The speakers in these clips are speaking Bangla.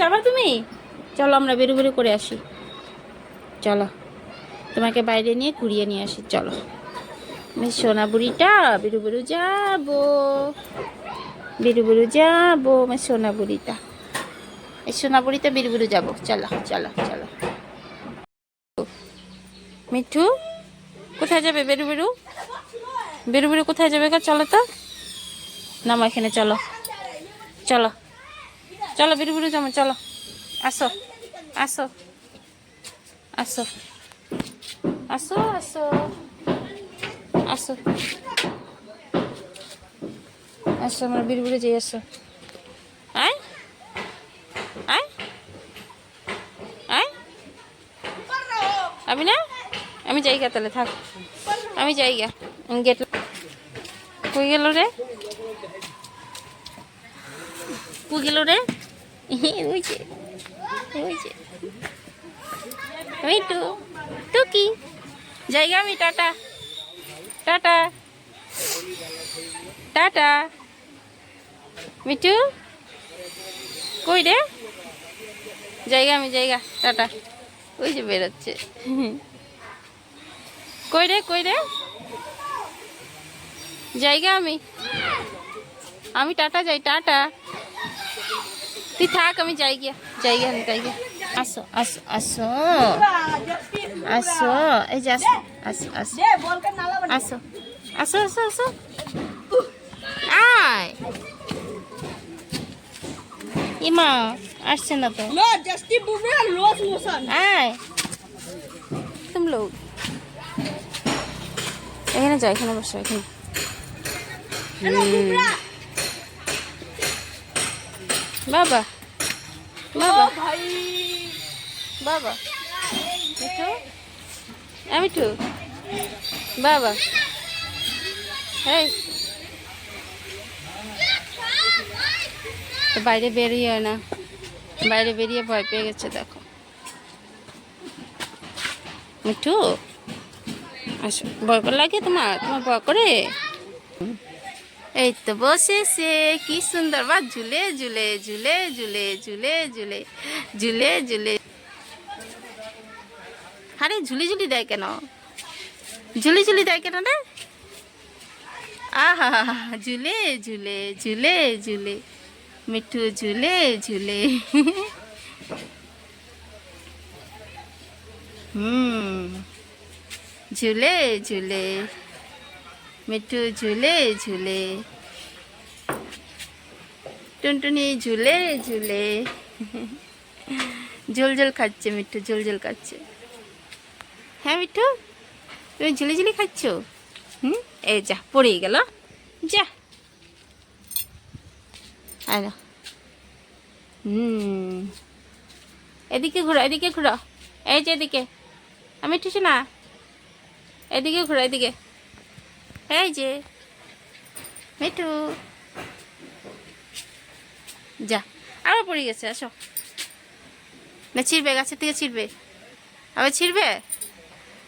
যাবা তুমি? চলো আমরা বেরু বেরু করে আসি। চলো, তোমাকে বাইরে নিয়ে ঘুরিয়ে নিয়ে আসি, চলো। সোনা বুড়িটা বেরু বেরু যাব। বেরু বেরু যাব আমার সোনা বুড়িটা এই সোনা বুড়িটা বেরু বেরু যাব। চলো চলো চলো। মিঠু, কোথায় যাবে বেরু বেরু? বেরু বেরু কোথায় যাবে গা? চলো তো। নামো এখানে, চলো। চলো। চলো, বেরু বেরু যাব চলো। আসো আসো। আসো। আসো আসো। আসো। আসো, আমরা বেরু বেরু যাই, আসো। আয়। আয়। আয়। আমি না আমি যাই গা তাহলে থাক। আমি যাই গা গেট কই গেল রে? কই গেল রে? ওই যে ওই যে। ওই টুকি জায়গা আমি, টাটা। টাটা। টাটা। মিঠু? কই রে? জায়গা আমি, জায়গা। টাটা। ওই যে বেরোচ্ছে। কই রে কই রে জায়গা আমি আমি টাটা যাই টাটা তুই থাক আমি যাই গিয়া জায়গা আমি যাই গিয়া আসো আসো আসো আসো এই যে আসো আসো আসো আসো আসো আসো আসো আয় ইমা আসছে না তো No, just keep moving and lose motion. আয় তুম লোক এখানে যাও এখানে বসো এখানে। বাবা বাবা। বাবা। মিঠু? এ মিঠু। বাবা। এই। বাইরে বেরিয়ে না। বাইরে বেরিয়ে ভয় পেয়ে গেছে দেখো। মিঠু? আসো ভয় লাগে তোমার? তোমার ভয় করে? এই তো বসেছে, কি সুন্দর বা ঝুলে ঝুলে ঝুলে ঝুলে ঝুলে ঝুলে ঝুলে ঝুলে। আরে ঝুলি ঝুলি দেয় কেন? ঝুলি ঝুলি দেয় কেন রে? আহা ঝুলে ঝুলে ঝুলে ঝুলে, মিঠু ঝুলে ঝুলে। হুম ঝুলে ঝুলে। মিঠু ঝুলে ঝুলে। টুনটুনি ঝুলে ঝুলে। ঝোল ঝোল খাচ্ছে মিঠু, ঝোল ঝোল খাচ্ছে। হ্যাঁ মিঠু, তুমি ঝুলি ঝুলি খাচ্ছ? হুম? এই যা, পড়েই গেল। যা। আয় হুম। এদিকে ঘুরো এদিকে ঘুরো। এই যে এদিকে। আমি ঠিক না এদিকে ঘুরো, এদিকে। এই যে। মিঠু। যা, আবার পড়ে গেছে, আসো। না, ছিড়বে, গাছের থেকে ছিড়বে। আবার ছিড়বে?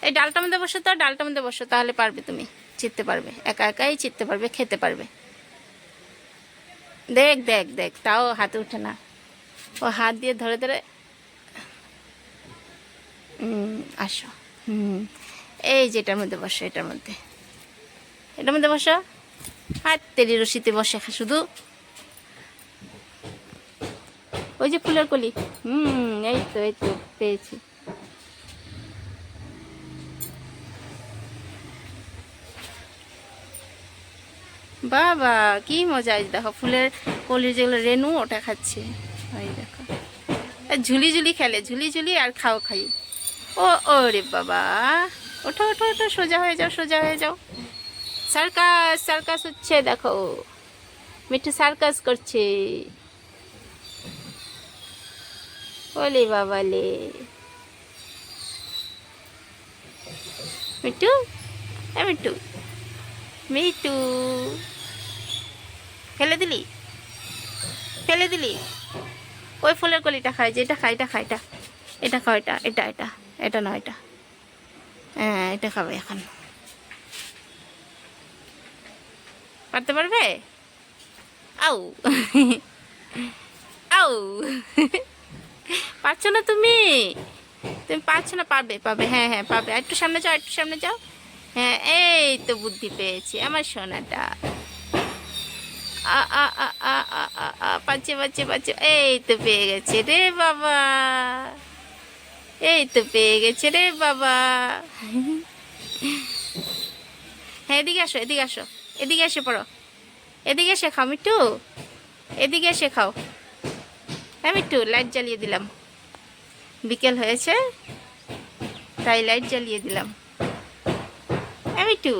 এই ডালটার মধ্যে বসো তো ডালটার মধ্যে বসো, তাহলে পারবে তুমি। চিনতে পারবে, একা একাই চিনতে পারবে, খেতে পারবে। দেখ দেখ দেখ, তাও হাতে উঠে না। ও হাত দিয়ে ধরে ধরে। আসো। হুম। এই যে এটার মধ্যে বসো, এটার মধ্যে। এটার মধ্যে বসো। হাত তেরি রশিতে বসে শুধু। ওই যে ফুলের কলি। হুম, এই তো এই তো, পেয়েছি। বাবা, কি মজা দেখো, ফুলের কলির যেগুলো রেনু, ওটা খাচ্ছে। ওই দেখো। ঝুলি ঝুলি খেলে, ঝুলি ঝুলি আর খাও খাই। ও ও রে বাবা। ওঠো ওঠো ওঠো, সোজা হয়ে যাও, সোজা হয়ে যাও। সার্কাস সার্কাস হচ্ছে, দেখো। মিঠু সার্কাস করছে। ওলে বাবালে। মিঠু? হ্যাঁ মিঠু। মিঠু। ফেলে দিলি? ফেলে দিলি? ওই ফুলের কলিটা খায়, যেটা খায়, এটা খায়, এটা। এটা খাও, এটা এটা এটা। এটা না, এটা। হ্যাঁ এটা খাবে এখন। পারতে পারবে? আউ। আউ। পারছ না তুমি? তুমি পারছ না, পারবে পাবে হ্যাঁ হ্যাঁ পাবে একটু সামনে যাও, একটু সামনে যাও। হ্যাঁ এই তো বুদ্ধি পেয়েছি, আমার সোনাটা। আ আ আ, পাচ্ছে পাচ্ছে পাচ্ছে। এই তো পেয়ে গেছে রে বাবা। এই তো পেয়ে গেছে রে বাবা। হ্যাঁ এদিকে আসো এদিকে আসো, এদিকে এসে পড়ো। এদিকে এসে খাও মিট্টু এদিকে এসে খাও। হ্যাঁ মিট্টু লাইট জ্বালিয়ে দিলাম। বিকেল হয়েছে, তাই লাইট জ্বালিয়ে দিলাম। হ্যাঁ মিট্টু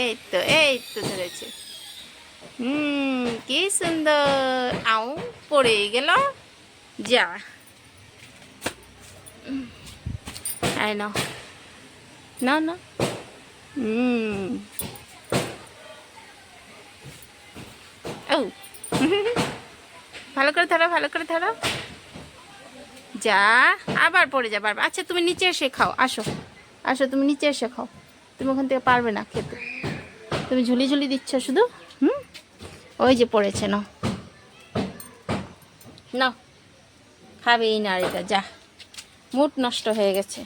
এই তো এই তো ধরেছে। হুম, কি সুন্দর। আও পড়ে গেল। যা। নাও। না না হুম। ও ভালো করে ধরো, ভালো করে ধরো। যা, আবার পড়ে যা পারবে আচ্ছা তুমি নিচে এসে খাও। আসো। আসো, তুমি নিচে এসে খাও। তুমি ওখান থেকে পারবে না খেতে। তুমি ঝুলি ঝুলি দিচ্ছ শুধু? ওই যে পড়েছে না না খাবে এই নাড়িটা যা। মুড নষ্ট হয়ে গেছে।